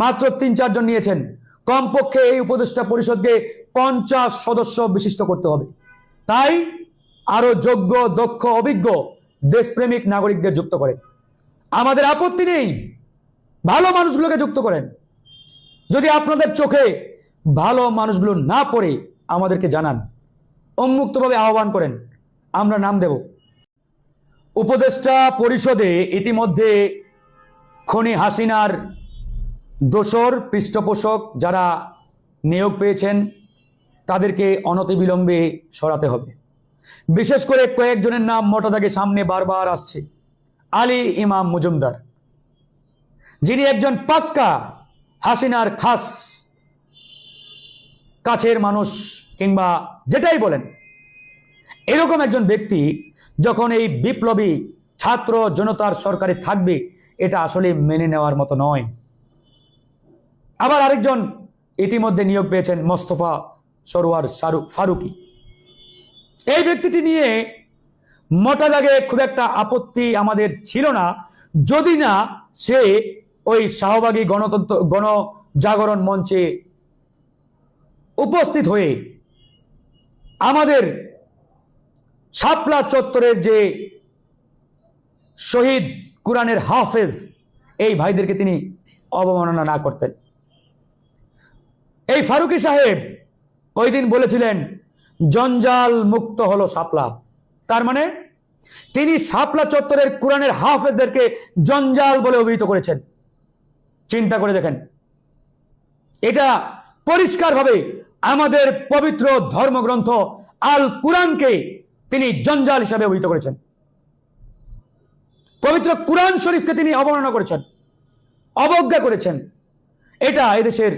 মাত্র তিন চারজন নিয়েছেন। কমপক্ষে এই উপদেষ্টা পরিষদকে পঞ্চাশ সদস্য বিশিষ্ট করতে হবে। তাই আরও যোগ্য, দক্ষ, অভিজ্ঞ দেশপ্রেমিক নাগরিকদের যুক্ত করেন। আমাদের আপত্তি নেই ভালো মানুষগুলোকে যুক্ত করেন। যদি আপনাদের চোখে ভালো মানুষগুলো না পড়ে, আমাদেরকে জানান। উন্মুক্তভাবে আহ্বান করেন। আমরা নাম দেব। উপদেষ্টা পরিষদে ইতিমধ্যে খনি হাসিনার দোসর পৃষ্ঠপোষক যারা নিয়োগ পেয়েছেন, তাদেরকে অনতিবিলম্বে সরাতে হবে। বিশেষ করে কয়েকজনের নাম দাগে সামনে বারবার আসছে। আলী ইমাম মজুমদার, যিনি একজন পাক্কা হাসিনার খাস কাছের মানুষ কিংবা যেটাই বলেন, এরকম একজন ব্যক্তি যখন এই বিপ্লবী ছাত্র জনতার সরকারে থাকবে, এটা আসলে মেনে নেওয়ার মতো নয়। আবার আরেকজন ইতিমধ্যে নিয়োগ পেয়েছেন মোস্তফা সরোয়ার শাহরুখ ফারুকি। এই ব্যক্তিটি নিয়ে মোটা দাগে খুব একটা আপত্তি আমাদের ছিল না। যদি না, সে ওই শাহবাগী গণতন্ত্র গণজাগরণ মঞ্চে উপস্থিত হয়ে আমাদের শাপলা চত্বরের যে শহীদ কোরআনের হাফেজ, এই ভাইদেরকে তিনি অবমাননা না করতেন। এই ফারুকি সাহেব ওই দিন বলেছিলেন, জঞ্জাল মুক্ত হলো শাপলা। তার মানে তিনি শাপলা চত্বরের কোরআনের হাফেজদেরকে জঞ্জাল বলে অভিহিত করেছেন। চিন্তা করে দেখেন। এটা পরিষ্কারভাবে আমাদের পবিত্র ধর্মগ্রন্থ আল কোরআনকে তিনি জঞ্জাল হিসাবে অভিহিত করেছেন। পবিত্র কোরআন শরীফকে তিনি অবমাননা করেছেন, অবজ্ঞা করেছেন। এটা এদেশের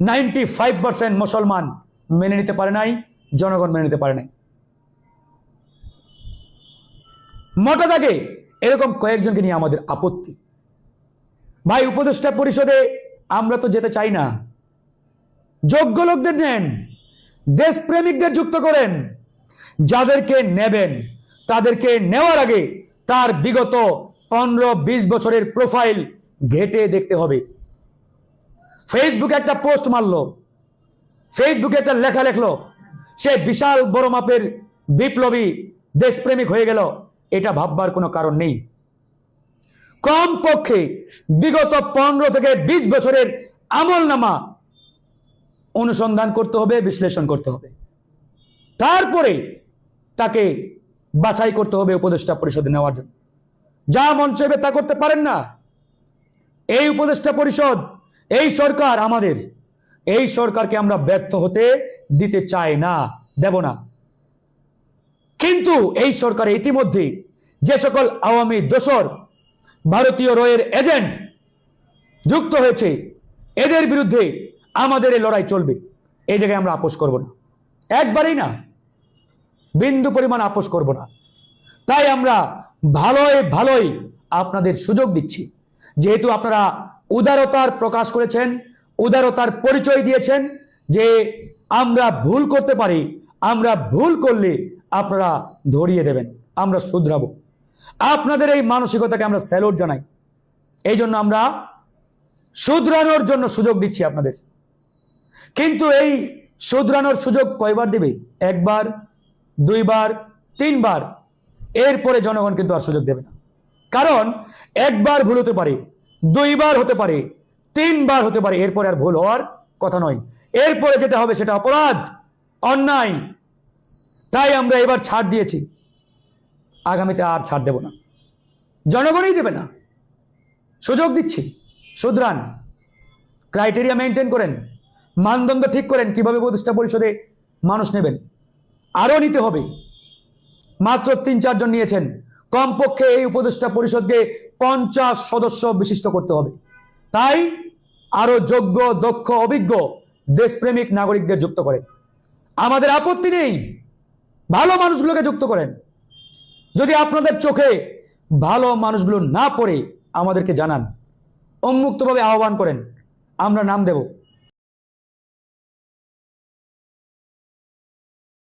নাইনটি ফাইভ পার্সেন্ট মুসলমান মেনে নিতে পারে নাই, জনগণ মেনে নিতে পারে নাই। মোটা দাগে এরকম কয়েকজনকে নিয়ে আমাদের আপত্তি। ভাই, উপদেষ্টা পরিষদে আমরা তো যেতে চাই না। যোগ্য লোকদের নেন, দেশপ্রেমিকদের যুক্ত করেন, যাদেরকে নেবেন, তাদেরকে নেওয়ার আগে তার বিগত পনেরো বিশ বছরের প্রোফাইল ঘেটে দেখতে হবে। ফেসবুকে একটা পোস্ট মারলো। ফেসবুকে একটা লেখা লেখলো, সে বিশাল বড় মাপের বিপ্লবী দেশপ্রেমিক হয়ে গেল। এটা ভাববার কোনো কারণ নেই। কম পক্ষে বিগত পনেরো থেকে বিশ বছরের আমল নামা অনুসন্ধান করতে হবে, বিশ্লেষণ করতে হবে। তারপরে তাকে বাছাই করতে হবে উপদেষ্টা পরিষদে নেওয়ার জন্য। যা মন চাইবে তা করতে পারেন না। এই উপদেষ্টা পরিষদ এই সরকার আমাদের। এই সরকারকে আমরা ব্যর্থ হতে দিতে চাই না, দেব না। কিন্তু এই সরকার ইতিমধ্যে যে সকল আওয়ামী দোসর ভারতীয় রয়ের এজেন্ট যুক্ত হয়েছে, এদের বিরুদ্ধে আমাদের এই লড়াই চলবে। এই জায়গায় আমরা আপোষ করব না। একবারেই না। বিন্দু পরিমাণ আপোষ করব না। তাই আমরা ভালোই ভালোই আপনাদের সুযোগ দিচ্ছি। যেহেতু আপনারা উদারতার প্রকাশ করেছেন, উদারতার পরিচয় দিয়েছেন যে আমরা ভুল করতে পারি, আমরা ভুল করলে আপনারা ধরিয়ে দেবেন, আমরা শুধরাবো। আপনাদের এই মানসিকতাকে আমরা স্যালুট জানাই। এই জন্য আমরা শুধরানোর জন্য সুযোগ দিচ্ছি আপনাদের। কিন্তু এই শুধরানোর সুযোগ কয়বার দিবে? একবার, দুইবার, তিনবার, এরপরে জনগণ কিন্তু আর সুযোগ দেবে না। কারণ একবার ভুল হতে পারে দুইবার হতে পারে, তিনবার হতে পারে, এরপরে আর ভুল হওয়ার কথা নয়। এরপরে যেটা হবে সেটা অপরাধ, অন্যায়। তাই আমরা এবার ছাড় দিয়েছি। আগামীতে আর ছাড় দেব না। জনগণই দেবে না। সুযোগ দিচ্ছি। শুধরান। ক্রাইটেরিয়া মেনটেন করেন। মানদণ্ড ঠিক করেন। কীভাবে প্রতিষ্ঠা পরিষদে মানুষ নেবেন? আরও নিতে হবে। মাত্র তিন চারজন নিয়েছেন। কমপক্ষে এই উপদেষ্টা পরিষদকে পঞ্চাশ সদস্য বিশিষ্ট করতে হবে। তাই আরও যোগ্য, দক্ষ, অভিজ্ঞ দেশপ্রেমিক নাগরিকদের যুক্ত করেন। আমাদের আপত্তি নেই ভালো মানুষগুলোকে যুক্ত করেন। যদি আপনাদের চোখে ভালো মানুষগুলো না পড়ে আমাদেরকে জানান, উন্মুক্তভাবে আহ্বান করেন, আমরা নাম দেব।